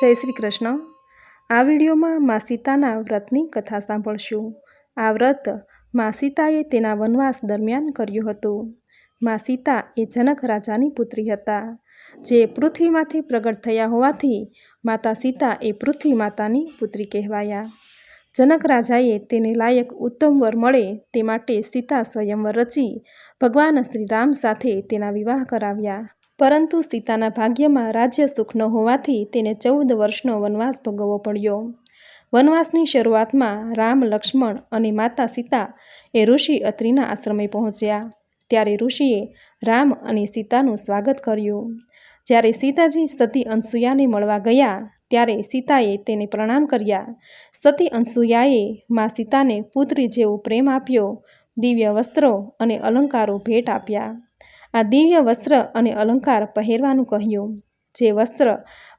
જય શ્રી કૃષ્ણ. આ વિડીયોમાં મા સીતાના વ્રતની કથા સાંભળશું. આ વ્રત મા સીતાએ તેના વનવાસ દરમિયાન કર્યું હતું. મા સીતા એ જનક રાજાની પુત્રી હતા. જે પૃથ્વીમાંથી પ્રગટ થયા હોવાથી માતા સીતા એ પૃથ્વી માતાની પુત્રી કહેવાયા. જનક રાજાએ તેને લાયક ઉત્તમ વર મળે તે માટે સીતા સ્વયંવર રચી ભગવાન શ્રી રામ સાથે તેના વિવાહ કરાવ્યા. પરંતુ સીતાના ભાગ્યમાં રાજ્ય સુખ ન હોવાથી તેને ચૌદ વર્ષનો વનવાસ ભોગવવો પડ્યો. વનવાસની શરૂઆતમાં રામ, લક્ષ્મણ અને માતા સીતા એ ઋષિ અત્રિના આશ્રમે પહોંચ્યા. ત્યારે ઋષિએ રામ અને સીતાનું સ્વાગત કર્યું. જ્યારે સીતાજી સતી અંસુયાને મળવા ગયા, ત્યારે સીતાએ તેને પ્રણામ કર્યા. સતી અંસુયાએ મા સીતાને પુત્રી જેવો પ્રેમ આપ્યો, દિવ્ય વસ્ત્રો અને અલંકારો ભેટ આપ્યા. આ દિવ્ય વસ્ત્ર અને અલંકાર પહેરવાનું કહ્યું. જે વસ્ત્ર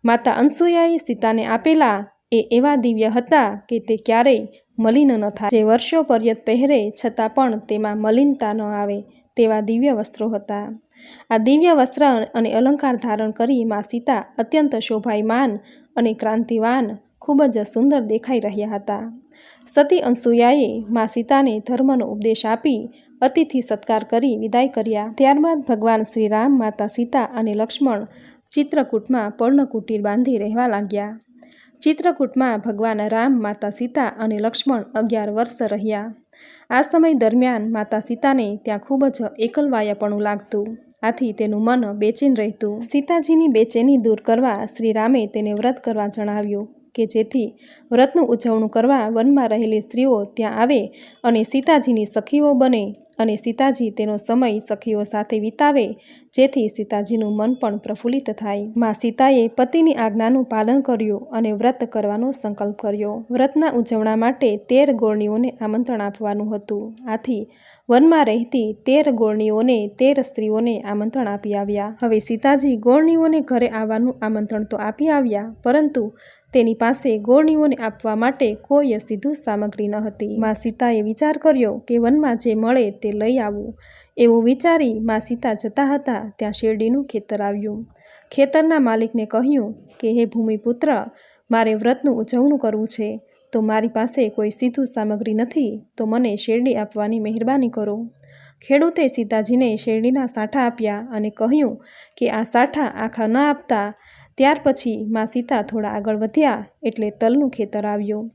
માતા અંસુયાએ સીતાને આપેલા, એ એવા દિવ્ય હતા કે તે ક્યારેય મલિન ન થાય. જે વર્ષો પર્યત પહેરે છતાં પણ તેમાં મલિનતા ન આવે તેવા દિવ્ય વસ્ત્રો હતા. આ દિવ્ય વસ્ત્ર અને અલંકાર ધારણ કરી મા સીતા અત્યંત શોભાયમાન અને ક્રાંતિવાન, ખૂબ જ સુંદર દેખાઈ રહ્યા હતા. સતી અંસુયાએ મા સીતાને ધર્મનો ઉપદેશ આપી અતિથિ સત્કાર કરી વિદાય કર્યા. ત્યારબાદ ભગવાન શ્રી રામ માતા સીતા અને લક્ષ્મણ ચિત્રકૂટમાં પર્ણકુટીર બાંધી રહેવા લાગ્યા. ચિત્રકૂટમાં ભગવાન રામ, માતા સીતા અને લક્ષ્મણ અગિયાર વર્ષ રહ્યા. આ સમય દરમિયાન માતા સીતાને ત્યાં ખૂબ જ એકલવાયાપણું લાગતું. આથી તેનું મન બેચેન રહેતું. સીતાજીની બેચેની દૂર કરવા શ્રી રામે તેને વ્રત કરવા જણાવ્યું કે જેથી વ્રતનું ઉજવણું કરવા વનમાં રહેલી સ્ત્રીઓ ત્યાં આવે અને સીતાજીની સખીઓ બને. અને સીતાજી તેનો સમય સખીઓ સાથે વિતાવે, જેથી સીતાજીનું મન પણ પ્રફુલ્લિત થાય. મા સીતાએ પતિની આજ્ઞાનું પાલન કર્યું અને વ્રત કરવાનો સંકલ્પ કર્યો. વ્રતના ઉજવણા માટે તેર ગોળણીઓને આમંત્રણ આપવાનું હતું. આથી વનમાં રહેતી તેર ગોળણીઓને તેર સ્ત્રીઓને આમંત્રણ આપી આવ્યા. હવે સીતાજી ગોળણીઓને ઘરે આવવાનું આમંત્રણ તો આપી આવ્યા, પરંતુ તેની પાસે ગોળણીઓને આપવા માટે કોઈ સીધું સામગ્રી ન હતી. મા સીતાએ વિચાર કર્યો કે વનમાં જે મળે તે લઈ આવું. એવું વિચારી મા સીતા જતા હતા, ત્યાં શેરડીનું ખેતર આવ્યું. ખેતરના માલિકને કહ્યું કે, હે ભૂમિપુત્ર, મારે વ્રતનું ઉજવણું કરવું છે. તો મારી પાસે કોઈ સીધું સામગ્રી નથી, તો મને શેરડી આપવાની મહેરબાની કરો. ખેડૂતે સીતાજીને શેરડીના સાઠા આપ્યા અને કહ્યું કે, આ સાઠા આખા ન આપતા ત્યાર પછી મા સીતા થોડા આગળ વધ્યા એટલે તલનું ખેતર આવ્યું.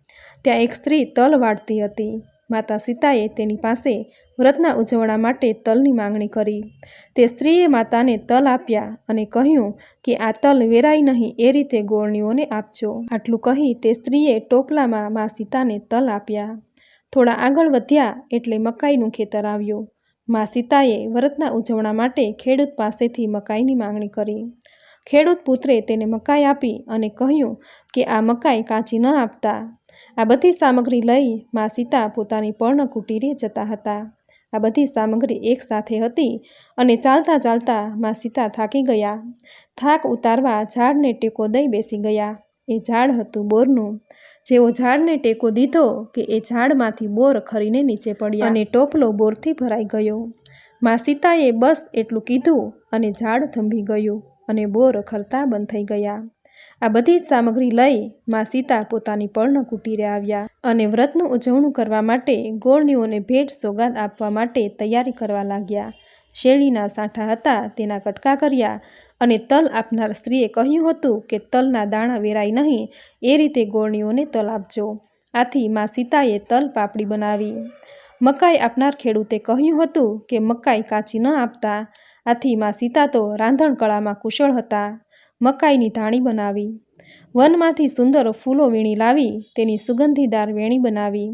ત્યાં એક સ્ત્રી તલ વાળતી હતી. માતા સીતાએ તેની પાસે વ્રતના ઉજવણા માટે તલની માંગણી કરી. તે સ્ત્રીએ માતાને તલ આપ્યા અને કહ્યું કે આ તલ વેરાય નહીં, એ રીતે ગોળણીઓને આપજો. આટલું કહી તે સ્ત્રીએ ટોપલામાં મા સીતાને તલ આપ્યા. થોડા આગળ વધ્યા એટલે મકાઈનું ખેતર આવ્યું. મા સીતાએ વ્રતના ઉજવણા માટે ખેડૂત પાસેથી મકાઈની માંગણી કરી. ખેડૂત પુત્રે તેને મકાઈ આપી અને કહ્યું કે આ મકાઈ કાચી ન આપતા. આ બધી સામગ્રી લઈ મા સીતા પોતાની પર્ણ કુટીરે જતા હતા. આ બધી સામગ્રી એક સાથે હતી અને ચાલતા ચાલતા મા સીતા થાકી ગયા. થાક ઉતારવા ઝાડને ટેકો દઈ બેસી ગયા. એ ઝાડ હતું બોરનું. જેવો ઝાડને ટેકો દીધો કે એ ઝાડમાંથી બોર ખરીને નીચે પડ્યા અને ટોપલો બોરથી ભરાઈ ગયો. મા સીતાએ બસ એટલું કીધું અને ઝાડ થંભી ગયું. અને બોર ખરતા બંધ થઈ ગયા. આ બધી જ સામગ્રી લઈ માં સીતા પોતાની પર્ણ કુટીરે આવ્યા અને વ્રતનું ઉજવણું કરવા માટે ગોળનીઓને ભેટ સોગાદ આપવા માટે તૈયારી કરવા લાગ્યા. શેરડીના સાંઠા હતા તેના કટકા કર્યા અને તલ આપનાર સ્ત્રીએ કહ્યું હતું કે તલના દાણા વેરાય નહીં, એ રીતે ગોળનીઓને તલ આપજો. આથી માં સીતાએ તલ પાપડી બનાવી. મકાઈ આપનાર ખેડૂતે કહ્યું હતું કે મકાઈ કાચી ન આપતા. આથી મા સીતા તો રાંધણ કળામાં કુશળ હતા. મકાઈની ધાણી બનાવી. વનમાંથી સુંદર ફૂલો વીણી લાવી, તેની સુગંધીદાર વેણી બનાવી.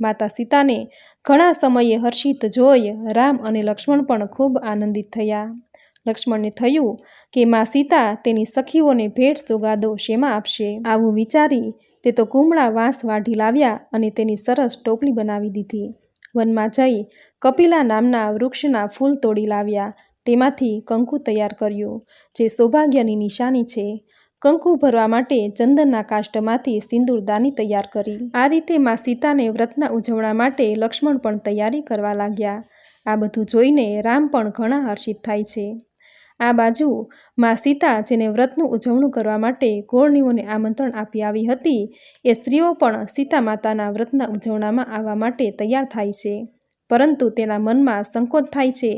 માતા સીતાને ઘણા સમયે હર્ષિત જોઈ રામ અને લક્ષ્મણ પણ ખૂબ આનંદિત થયા. લક્ષ્મણને થયું કે મા સીતા તેની સખીઓને ભેટ સોગાદો શેમાં આપશે? આવું વિચારી તે તો કુમળા વાંસ વાઢી લાવ્યા અને તેની સરસ ટોપલી બનાવી દીધી. વનમાં જઈ કપિલા નામના વૃક્ષના ફૂલ તોડી લાવ્યા. તેમાંથી કંકુ તૈયાર કર્યું, જે સૌભાગ્યની નિશાની છે. કંકુ ભરવા માટે ચંદનના કાષ્ટમાંથી સિંદૂરદાની તૈયાર કરી. આ રીતે મા સીતાને વ્રતના ઉજવણા માટે લક્ષ્મણ પણ તૈયારી કરવા લાગ્યા. આ બધું જોઈને રામ પણ ઘણા હર્ષિત થાય છે. આ બાજુ મા સીતા જેને વ્રતનું ઉજવણું કરવા માટે ગોળનીઓને આમંત્રણ આપી આવી હતી, એ સ્ત્રીઓ પણ સીતા માતાના વ્રતના ઉજવણામાં આવવા માટે તૈયાર થાય છે. પરંતુ તેના મનમાં સંકોચ થાય છે.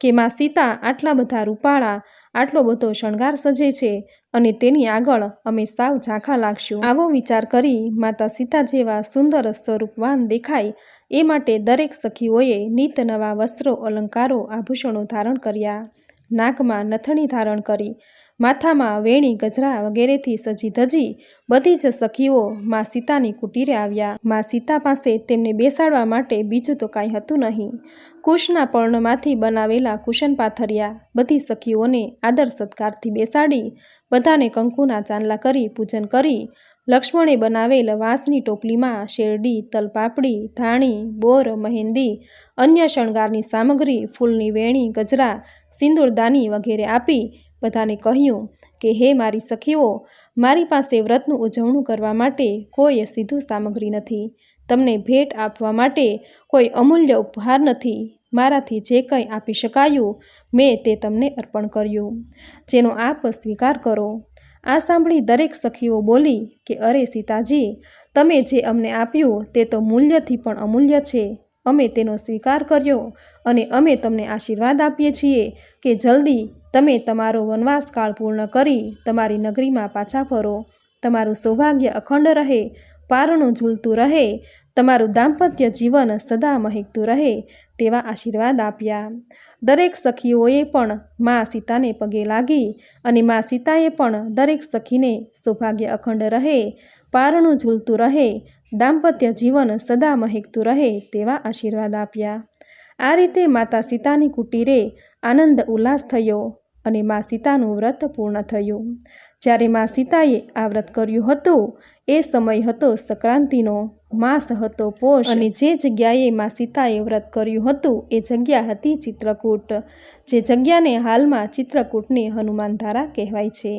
કે મા સીતા આટલા બધા રૂપાળા, આટલો બધો શણગાર સજે છે અને તેની આગળ અમે સાવ ઝાંખા લાગશું. આવો વિચાર કરી માતા સીતા જેવા સુંદર સ્વરૂપવાન દેખાય એ માટે દરેક સખીઓએ નિત નવા વસ્ત્રો, અલંકારો, આભૂષણો ધારણ કર્યા. નાકમાં નથણી ધારણ કરી. માથામાં વેણી, ગજરા વગેરેથી સજી ધજી બધી જ સખીઓ મા સીતાની કુટીરે આવ્યા. મા સીતા પાસે તેમને બેસાડવા માટે બીજું તો કાંઈ હતું નહીં. કુશના પર્ણમાંથી બનાવેલા કુશન પાથર્યા બધી સખીઓને આદર સત્કારથી બેસાડી, બધાને કંકુના ચાંદલા કરી પૂજન કરી, લક્ષ્મણે બનાવેલ વાંસની ટોપલીમાં શેરડી, તલપાપડી, ધાણી, બોર, મહેંદી, અન્ય શણગારની સામગ્રી, ફૂલની વેણી, ગજરા, સિંદૂરદાની વગેરે આપી બધાને કહ્યું કે, હે મારી સખીઓ, મારી પાસે વ્રતનું ઉજવણું કરવા માટે કોઈ સીધું સામગ્રી નથી. તમને ભેટ આપવા માટે કોઈ અમૂલ્ય ઉપહાર નથી. મારાથી જે કંઈ આપી શકાયું, મેં તે તમને અર્પણ કર્યું. જેનો આપ સ્વીકાર કરો. આ સાંભળી દરેક સખીઓ બોલી કે, અરે સીતાજી, તમે જે અમને આપ્યું તે તો મૂલ્યથી પણ અમૂલ્ય છે. અમે તેનો સ્વીકાર કર્યો અને અમે તમને આશીર્વાદ આપીએ છીએ કે જલ્દી તમે તમારો વનવાસ કાળ પૂર્ણ કરી તમારી નગરીમાં પાછા ફરો. તમારું સૌભાગ્ય અખંડ રહે, પારણું ઝૂલતું રહે, તમારું દાંપત્ય જીવન સદા મહેકતું રહે તેવા આશીર્વાદ આપ્યા. દરેક સખીઓએ પણ મા સીતાને પગે લાગી અને મા સીતાએ પણ દરેક સખીને સૌભાગ્ય અખંડ રહે, પારણું ઝૂલતું રહે, દાંપત્ય જીવન સદા મહેકતું રહે તેવા આશીર્વાદ આપ્યા. આ રીતે માતા સીતાની કુટીરે આનંદ ઉલ્લાસ થયો. અને મા સીતાનું વ્રત પૂર્ણ થયું. જ્યારે મા સીતાએ આ વ્રત કર્યું હતું, એ સમય હતો સંક્રાંતિનો, માસ હતો પોષ અને જે જગ્યાએ મા સીતાએ વ્રત કર્યું હતું, એ જગ્યા હતી ચિત્રકૂટ, જે જગ્યાને હાલમાં ચિત્રકૂટની હનુમાનધારા કહેવાય છે.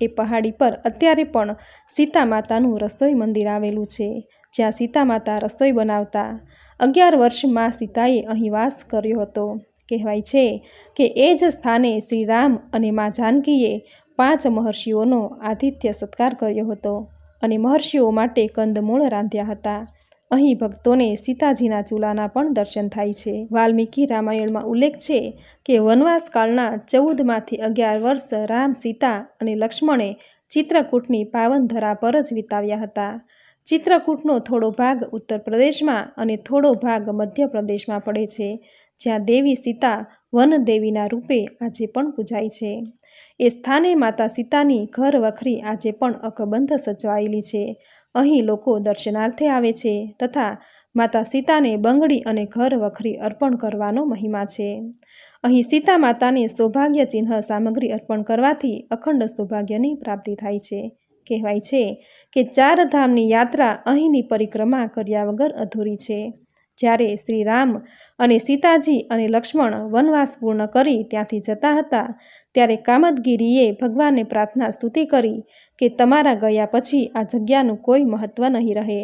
એ પહાડી પર અત્યારે પણ સીતા માતાનું રસોઈ મંદિર આવેલું છે, જ્યાં સીતા માતા રસોઈ બનાવતા અગિયાર વર્ષ મા સીતાએ અહીં વાસ કર્યો હતો. કહેવાય છે કે એ જ સ્થાને શ્રી રામ અને મા જાનકીએ પાંચ મહર્ષિઓનો આતિથ્ય સત્કાર કર્યો હતો અને મહર્ષિઓ માટે કંદમૂળ રાંધ્યા હતા. અહીં ભક્તોને સીતાજીના ચૂલાના પણ દર્શન થાય છે. વાલ્મીકી રામાયણમાં ઉલ્લેખ છે કે વનવાસકાળના ચૌદમાંથી અગિયાર વર્ષ રામ, સીતા અને લક્ષ્મણે ચિત્રકૂટની પાવન ધરા પર જ વિતાવ્યા હતા. ચિત્રકૂટનો થોડો ભાગ ઉત્તર પ્રદેશમાં અને થોડો ભાગ મધ્ય પ્રદેશમાં પડે છે. જ્યાં દેવી સીતા વનદેવીના રૂપે આજે પણ પૂજાય છે. એ સ્થાને માતા સીતાની ઘર વખરી આજે પણ અકબંધ સચવાયેલી છે. અહીં લોકો દર્શનાર્થે આવે છે તથા માતા સીતાને બંગડી અને ઘર વખરી અર્પણ કરવાનો મહિમા છે. અહીં સીતા માતાને સૌભાગ્ય ચિહ્ન સામગ્રી અર્પણ કરવાથી અખંડ સૌભાગ્યની પ્રાપ્તિ થાય છે. કહેવાય છે કે ચાર ધામની યાત્રા અહીંની પરિક્રમા કર્યા વગર અધૂરી છે. જ્યારે શ્રી રામ અને સીતાજી અને લક્ષ્મણ વનવાસ પૂર્ણ કરી ત્યાંથી જતા હતા, ત્યારે કામદગીરીએ ભગવાનને પ્રાર્થના સ્તુતિ કરી કે તમારા ગયા પછી આ જગ્યાનું કોઈ મહત્ત્વ નહીં રહે.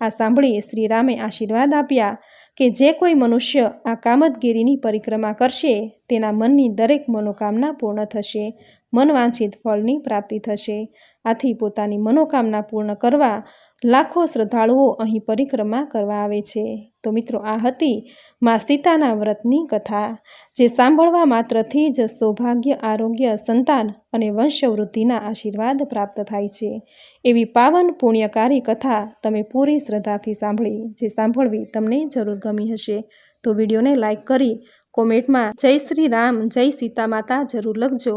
આ સાંભળી શ્રી રામે આશીર્વાદ આપ્યા કે જે કોઈ મનુષ્ય આ કામદગીરીની પરિક્રમા કરશે, તેના મનની દરેક મનોકામના પૂર્ણ થશે, મનવાંછિત ફળની પ્રાપ્તિ થશે. આથી પોતાની મનોકામના પૂર્ણ કરવા લાખો શ્રદ્ધાળુઓ અહીં પરિક્રમા કરવા આવે છે. તો મિત્રો, આ હતી મા સીતાના વ્રતની કથા, જે સાંભળવા માત્રથી જ સૌભાગ્ય, આરોગ્ય, સંતાન અને વંશવૃદ્ધિના આશીર્વાદ પ્રાપ્ત થાય છે. એવી પાવન પુણ્યકારી કથા તમે પૂરી શ્રદ્ધાથી સાંભળી, જે સાંભળવી તમને જરૂર ગમી હશે. તો વિડીયોને લાઇક કરી, કોમેન્ટમાં જય શ્રી રામ, જય સીતા માતા જરૂર લખજો.